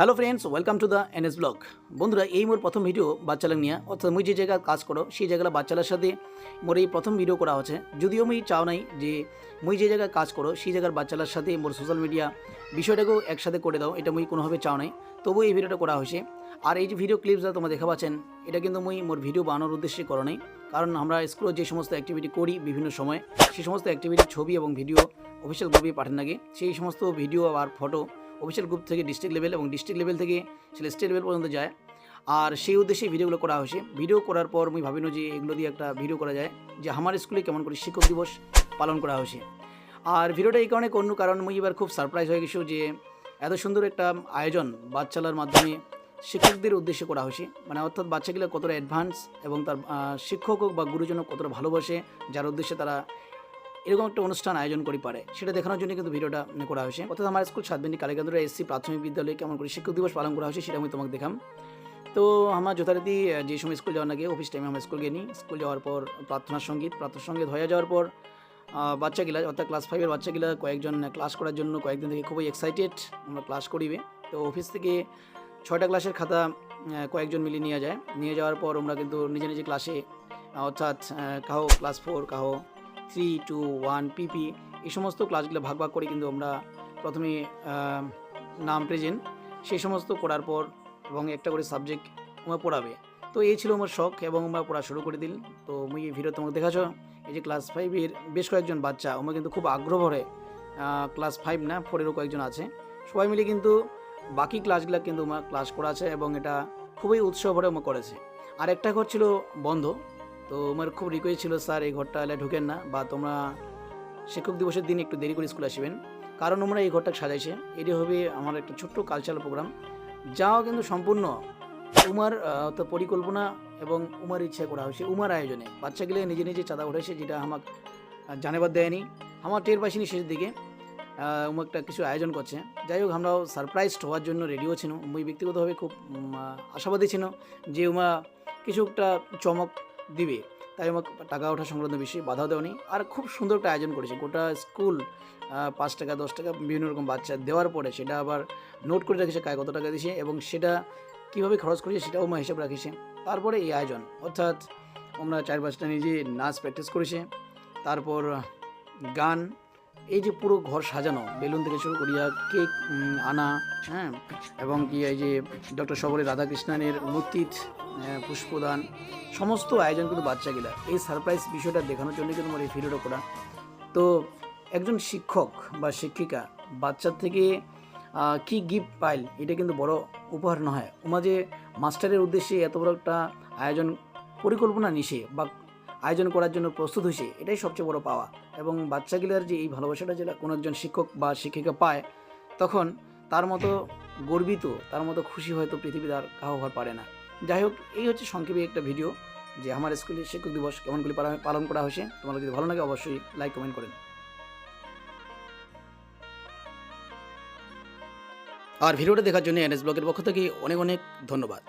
Hello friends welcome to the NS blog বন্ধুরা, এই মোর প্রথম ভিডিও বাচ্চালাক নিয়ে, অর্থাৎ মুই যে জায়গায় কাজ করো, সেই জায়গায় বাচ্চালার সাথে মোর এই প্রথম ভিডিও করা হচ্ছে। যদিও মুই চাও নাই যে মুই যে জায়গায় কাজ করো, সেই জায়গার বাচ্চালার সাথে মোর সোশ্যাল মিডিয়া বিষয়টাকেও একসাথে করে দাও, এটা মুই কোনোভাবে চাও নাই। তবুও এই ভিডিওটা করা হয়েছে। আর এই যে ভিডিও ক্লিপসটা তোমরা দেখা পাচ্ছেন, এটা কিন্তু মুই মোর ভিডিও বানানোর উদ্দেশ্যে করো নাই। কারণ আমরা স্কুলে যে সমস্ত অ্যাক্টিভিটি করি বিভিন্ন সময়, সেই সমস্ত অ্যাক্টিভিটির ছবি এবং ভিডিও অফিসিয়াল গ্রুপে পাঠান লাগে সেই সমস্ত ভিডিও আর ফটো অফিসিয়াল গ্রুপ থেকে ডিস্ট্রিক্ট লেভেল এবং ডিস্ট্রিক্ট লেভেল থেকে সেটা স্টেট লেভেল পর্যন্ত যায়। আর সেই উদ্দেশ্যে ভিডিওগুলো করা হয়েছে। ভিডিও করার পর আমি ভাবিনো যে এগুলো দিয়ে একটা ভিডিও করা যায় যে আমার স্কুলে কেমন করে শিক্ষক দিবস পালন করা হয়েছে। আর ভিডিওটা এই কারণে কোনো কারণ আমি এবার খুব সারপ্রাইজ হয়ে গেছো যে এত সুন্দর একটা আয়োজন বাচ্চালার মাধ্যমে শিক্ষকদের উদ্দেশ্যে করা হয়েছে। মানে অর্থাৎ বাচ্চাগুলো কতটা অ্যাডভান্স এবং তার শিক্ষক হোক বা গুরুজনক কতটা ভালোবাসে, যার উদ্দেশ্যে তারা এরকম একটা অনুষ্ঠান আয়োজন করি পারে, সেটা দেখানোর জন্য কিন্তু ভিডিওটা করা হয়েছে। অর্থাৎ আমার স্কুল সাতবেন্দি কালীকেন্দ্র এসসি প্রাথমিক বিদ্যালয়ে কেমন করে শিক্ষক দিবস পালন করা হয়েছে সেটা আমি তোমাকে দেখাম। তো আমার যথারীতি যে সময় স্কুল যাওয়ার আগে অফিস টাইমে আমরা স্কুল গেনি স্কুল যাওয়ার পর প্রার্থনা সংগীত প্রার্থনা সংগীত হয়ে যাওয়ার পর বাচ্চাগুলা, অর্থাৎ ক্লাস ফাইভের বাচ্চাগুলা কয়েকজন ক্লাস করার জন্য কয়েকদিন থেকে খুবই এক্সাইটেড আমরা ক্লাস করিবে। তো অফিস থেকে ছয়টা ক্লাসের খাতা কয়েকজন মিলে নিয়ে যায়। নিয়ে যাওয়ার পর আমরা কিন্তু নিজে নিজে ক্লাসে অর্থাৎ কাহো ক্লাস ফোর কাহো থ্রি টু ওয়ান পিপি এই সমস্ত ক্লাসগুলো ভাগ ভাগ করে কিন্তু আমরা প্রথমে নাম প্রেজেন্ট সেই সমস্ত করার পর এবং একটা করে সাবজেক্ট আমরা পড়াবে। তো এই ছিল আমার শখ এবং আমরা পড়া শুরু করে দিল। তো মুই এই ভিডিও তোমাকে দেখাছো এই যে ক্লাস ফাইভের বেশ কয়েকজন বাচ্চা আমরা কিন্তু খুব আগ্রহ ভরে ক্লাস ফাইভ না ফোরেরও কয়েকজন আছে। সবাই মিলে কিন্তু বাকি ক্লাসগুলো কিন্তু আমার ক্লাস করা আছে এবং এটা খুবই উৎসাহ ভরে আমার করেছে। আর একটা ঘর ছিল বন্ধ তো আমার খুব রিকোয়েস্ট ছিল, স্যার, এই ঘরটা এলে ঢুকেন না বা তোমরা শিক্ষক দিবসের দিন একটু দেরি করে স্কুলে আসবেন। কারণ আমরা এই ঘরটা সাজাইছে। এটি হবে আমার একটা ছোট্ট কালচারাল প্রোগ্রাম যাও কিন্তু সম্পূর্ণ উমার তো পরিকল্পনা এবং উমার ইচ্ছা করা হয়েছে, উমার আয়োজনে। বাচ্চাগুলো নিজে নিজে চাঁদা উঠেছে, যেটা আমাকে জানাবার দেয়নি। আমার টের পাইছিনি শেষের দিকে উমা একটা কিছু আয়োজন করছে। যাই হোক, আমরাও সারপ্রাইজড হওয়ার জন্য রেডিও ছিল মুই ব্যক্তিগতভাবে খুব আশাবাদী ছিল যে উমা কিছু একটা চমক দিবে। তাই আমাকে টাকা ওঠা সংক্রান্ত বিষয়ে বাধা দেওনি। আর খুব সুন্দর একটা আয়োজন করেছে। গোটা স্কুল পাঁচ টাকা, দশ টাকা, বিভিন্ন রকম বাচ্চা দেওয়ার পরে সেটা আবার নোট করে রেখেছে কায় কত টাকা দিয়েছে এবং সেটা কীভাবে খরচ করেছে সেটাও মা হিসাব রাখেছে। তারপরে এই আয়োজন। অর্থাৎ আমরা চার পাঁচটা নিজে নাচ প্র্যাকটিস করেছে। তারপর গান এই যে পুরো ঘর সাজানো, বেলুন থেকে শুরু করিয়া কেক আনা হ্যাঁ এবং কি এই যে ডক্টর সবরে রাধাকৃষ্ণনের মূর্তি পুষ্পদান, সমস্ত আয়োজন কিন্তু বাচ্চাগুলা। এই সারপ্রাইজ বিষয়টা দেখানোর জন্য কিন্তু আমার এই ভিডিওটা করা। তো একজন শিক্ষক বা শিক্ষিকা বাচ্চার থেকে কি গিফট পাইল, এটা কিন্তু বড় উপহার নয়। ওমা যে মাস্টারের উদ্দেশ্যে এত বড় একটা আয়োজন, পরিকল্পনা নিশে বা আয়োজন করার জন্য প্রস্তুত হয়েছে, এটাই সবচেয়ে বড় পাওয়া। এবং বাচ্চাগুলোর যে এই ভালোবাসাটা যেটা কোনো একজন শিক্ষক বা শিক্ষিকা পায়, তখন তার মতো গর্বিত, তার মতো খুশি হয়তো পৃথিবীতে আর কাহো হওয়ার পারে না। যাই হোক, এই হচ্ছে সংক্ষেপে একটা ভিডিও যে আমার স্কুলে শিক্ষক দিবস কেমনগুলি পালন করা হয়েছে। তোমার যদি ভালো লাগে অবশ্যই লাইক, কমেন্ট করেন। আর ভিডিওটা দেখার জন্য এনএস ব্লগের পক্ষ থেকে অনেক অনেক ধন্যবাদ।